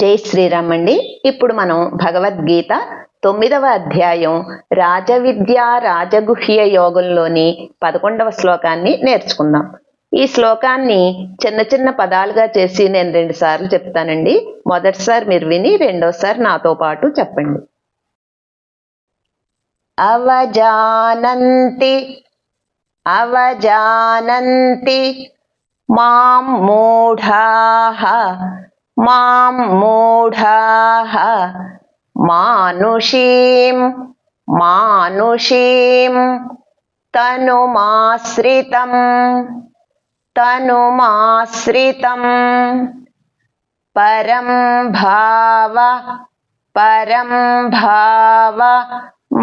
జై శ్రీరామ్ అండి. ఇప్పుడు మనం భగవద్గీత తొమ్మిదవ అధ్యాయం రాజవిద్య రాజగుహ్య యోగంలోని పదకొండవ శ్లోకాన్ని నేర్చుకుందాం. ఈ శ్లోకాన్ని చిన్న చిన్న పదాలుగా చేసి నేను రెండు సార్లు చెప్తానండి. మొదటిసారి మీరు విని రెండోసారి నాతో పాటు చెప్పండి. అవజానంతి అవజానంతి మాం మూఢాహ మాం మూఢాః మానుషీం మానుషీం తనుమాశ్రితం తనుమాశ్రితం పరం భావ పరం భావ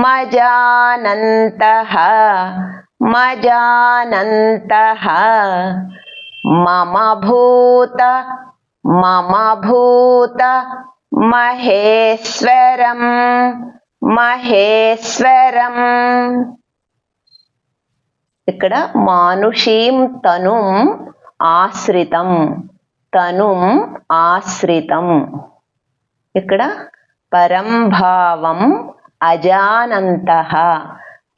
మజానంతః మజానంతః మమ భూత మమ భూత మహేశ్వరం మహేశ్వరం. ఇక్కడ మానుషీం తనుం ఆశ్రితం తనుం ఆశ్రితం. ఇక్కడ పరంభావం అజానంత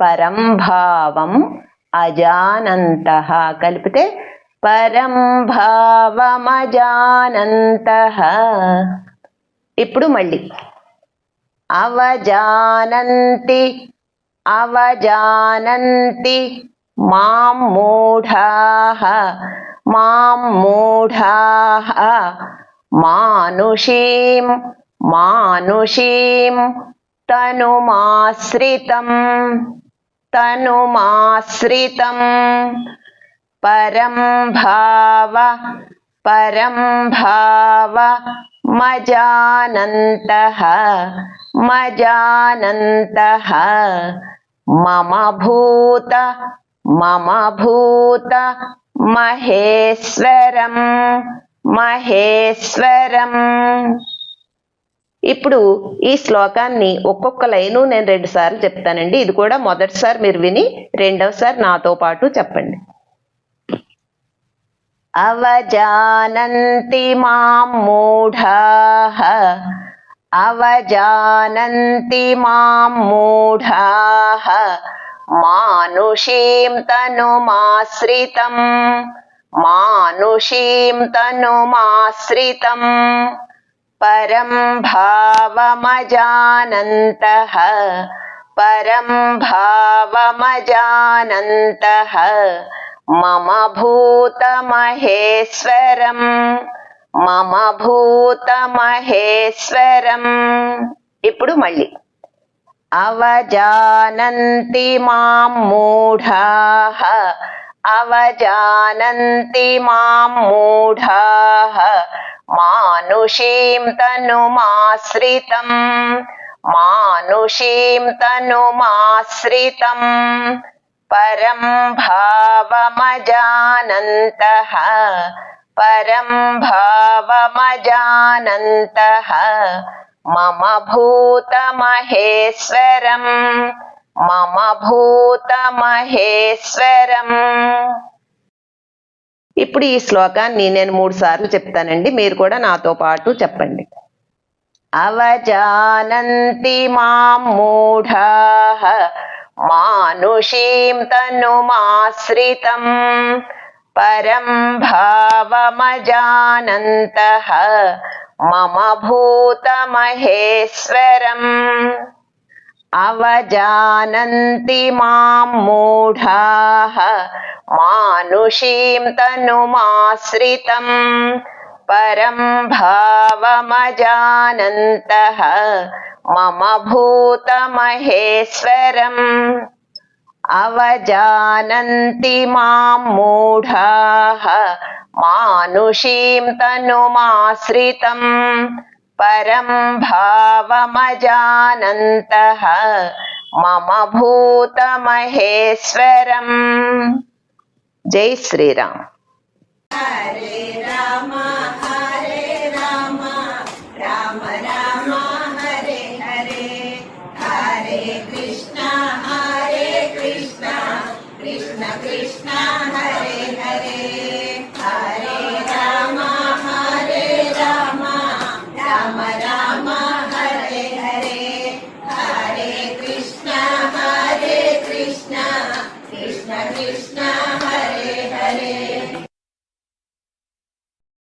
పరంభావం అజానంత. కలిపితే పరం భావమజానంత. ఇప్పుడు మళ్ళీ. అవజానంతి అవజానంతి మాం మూఢా మాం మూఢా మానుషీం మానుషీం తనుమాశ్రితం తనుమాశ్రితం. పరం భావ పరం భావ మజానంతః మజానంతః మమ భూత మమ భూత మహేశ్వరం మహేశ్వరం. ఇప్పుడు ఈ శ్లోకాన్ని ఒక్కొక్క లైను నేను రెండు సార్లు చెప్తానండి. ఇది కూడా మొదటిసారి మీరు విని రెండవసారి నాతో పాటు చెప్పండి. అవజానంతి మాం మూఢాః అవజానంతి మాం మూఢాః మానుషీం తనుమాశ్రితం మానుషీం తనుమాశ్రితం పరం భావమజానంతః పరం భావమజానంతః మమ భూతమహేశ్వరం మమ భూతమహేశ్వరం ఇప్పుడు మళ్ళీ అవజానంతి మాం మూఢా। అవజానంతి మాం మూఢా। మానుషీం తనుమాశ్రితం। మానుషీం తనుమాశ్రితం। పరం భావమజానంతః పరం భావమజానంత మమ భూతమహేశ్వరం మమ భూతమహేశ్వరం ఇప్పుడు ఈ శ్లోకాన్ని నేను మూడు సార్లు చెప్తానండి. మీరు కూడా నాతో పాటు చెప్పండి. అవజానంతి మాం మూఢా। మానుషీం తనుమాశ్రితం పరం భావమజానంతః మమ భూతమహేశ్వరం అవజానంతి మాం మూఢాః మానుషీం తనుమాశ్రితం పరం భావమజానంతః మమ భూతమహేశ్వరం అవజానంతి మాం మూఢాః మానుషీం తనుమాశ్రితం పరం భావమజానంతః మమ భూతమహేశ్వరం జై Sriram Hare Rama Krishna Hare Hare.